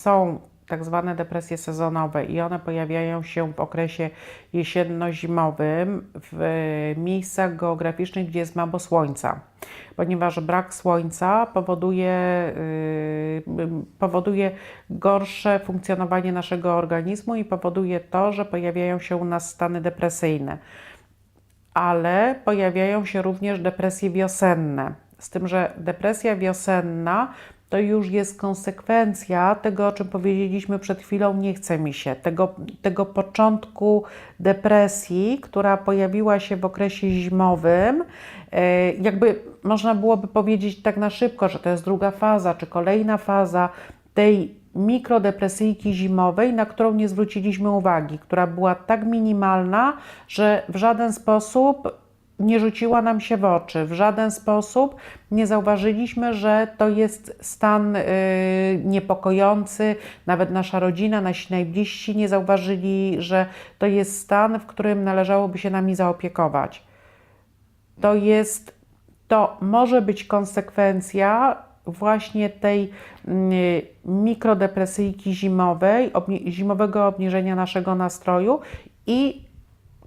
są tak zwane depresje sezonowe i one pojawiają się w okresie jesienno-zimowym w miejscach geograficznych, gdzie jest mało słońca, ponieważ brak słońca powoduje, yy, powoduje gorsze funkcjonowanie naszego organizmu i powoduje to, że pojawiają się u nas stany depresyjne. Ale pojawiają się również depresje wiosenne. Z tym, że depresja wiosenna to już jest konsekwencja tego, o czym powiedzieliśmy przed chwilą, nie chce mi się, tego, tego początku depresji, która pojawiła się w okresie zimowym. E, Jakby można byłoby powiedzieć tak na szybko, że to jest druga faza, czy kolejna faza tej mikrodepresyjki zimowej, na którą nie zwróciliśmy uwagi, która była tak minimalna, że w żaden sposób nie rzuciła nam się w oczy, w żaden sposób nie zauważyliśmy, że to jest stan y, niepokojący. Nawet nasza rodzina, nasi najbliżsi nie zauważyli, że to jest stan, w którym należałoby się nami zaopiekować. To jest, to może być konsekwencja właśnie tej y, mikrodepresyjki zimowej, zimowego obniżenia naszego nastroju i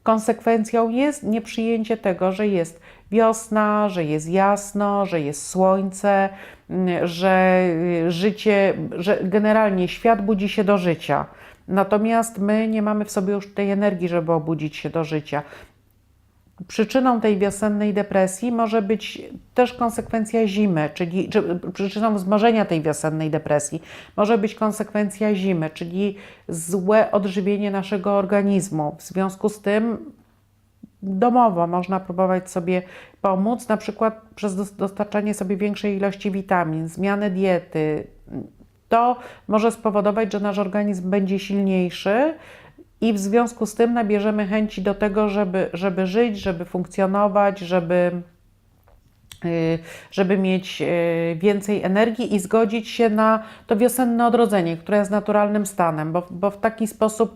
konsekwencją jest nieprzyjęcie tego, że jest wiosna, że jest jasno, że jest słońce, mm, że y, życie, że generalnie świat budzi się do życia. Natomiast my nie mamy w sobie już tej energii, żeby obudzić się do życia. Przyczyną tej wiosennej depresji może być też konsekwencja zimy, czyli czy przyczyną wzmożenia tej wiosennej depresji może być konsekwencja zimy, czyli złe odżywienie naszego organizmu. W związku z tym domowo można próbować sobie pomóc, na przykład przez dos- dostarczanie sobie większej ilości witamin, zmianę diety. To może spowodować, że nasz organizm będzie silniejszy i w związku z tym nabierzemy chęci do tego, żeby, żeby żyć, żeby funkcjonować, żeby, y, żeby mieć y, więcej energii i zgodzić się na to wiosenne odrodzenie, które jest naturalnym stanem, bo, bo w taki sposób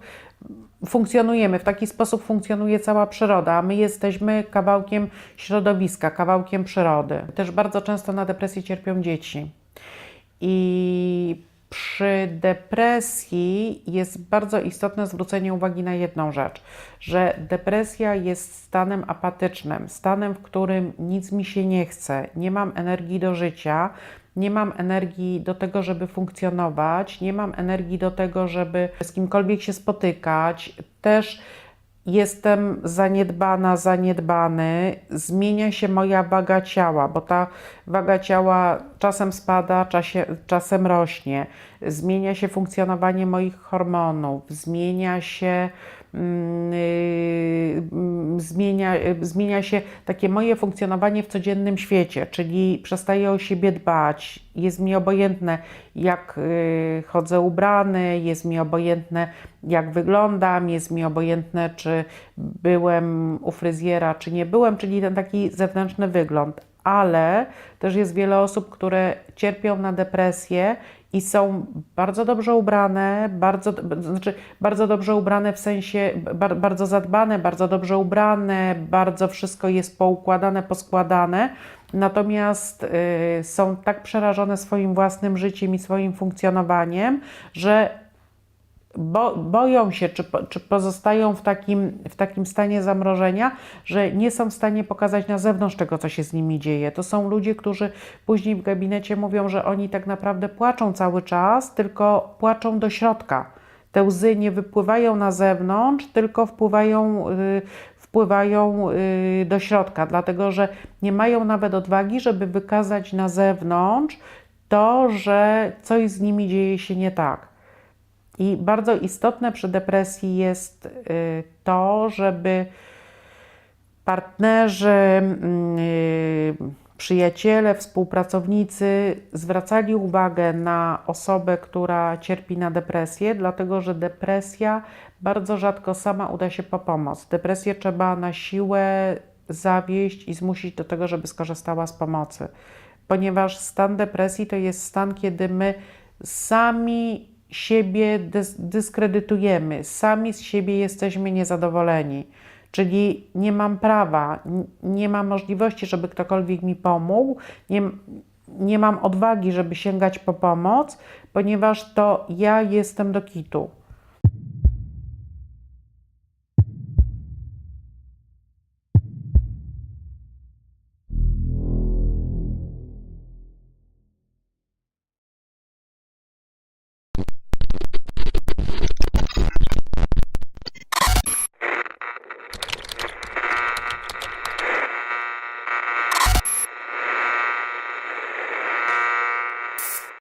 funkcjonujemy, w taki sposób funkcjonuje cała przyroda, a my jesteśmy kawałkiem środowiska, kawałkiem przyrody. Też bardzo często na depresję cierpią dzieci. I przy depresji jest bardzo istotne zwrócenie uwagi na jedną rzecz, że depresja jest stanem apatycznym, stanem, w którym nic mi się nie chce, nie mam energii do życia, nie mam energii do tego, żeby funkcjonować, nie mam energii do tego, żeby z kimkolwiek się spotykać. Też jestem zaniedbana, zaniedbany, zmienia się moja waga ciała, bo ta waga ciała czasem spada, czasie, czasem rośnie, zmienia się funkcjonowanie moich hormonów, zmienia się. mm, y, mm, Zmienia, y, zmienia się takie moje funkcjonowanie w codziennym świecie, czyli przestaję o siebie dbać, jest mi obojętne, jak y, chodzę ubrany, jest mi obojętne, jak wyglądam, jest mi obojętne, czy byłem u fryzjera, czy nie byłem, czyli ten taki zewnętrzny wygląd. Ale też jest wiele osób, które cierpią na depresję i są bardzo dobrze ubrane, bardzo, znaczy bardzo dobrze ubrane w sensie bar, bardzo zadbane, bardzo dobrze ubrane, bardzo wszystko jest poukładane, poskładane. Natomiast y, są tak przerażone swoim własnym życiem i swoim funkcjonowaniem, że bo, boją się, czy, czy pozostają w takim, w takim stanie zamrożenia, że nie są w stanie pokazać na zewnątrz tego, co się z nimi dzieje. To są ludzie, którzy później w gabinecie mówią, że oni tak naprawdę płaczą cały czas, tylko płaczą do środka. Te łzy nie wypływają na zewnątrz, tylko wpływają, y, wpływają y, do środka, dlatego że nie mają nawet odwagi, żeby wykazać na zewnątrz to, że coś z nimi dzieje się nie tak. I bardzo istotne przy depresji jest y, to, żeby partnerzy, mm, y, przyjaciele, współpracownicy zwracali uwagę na osobę, która cierpi na depresję, dlatego że depresja bardzo rzadko sama uda się po pomoc. Depresję trzeba na siłę zawieść i zmusić do tego, żeby skorzystała z pomocy, ponieważ stan depresji to jest stan, kiedy my sami siebie dys- dyskredytujemy, sami z siebie jesteśmy niezadowoleni. Czyli nie mam prawa, nie mam możliwości, żeby ktokolwiek mi pomógł, nie, nie mam odwagi, żeby sięgać po pomoc, ponieważ to ja jestem do kitu.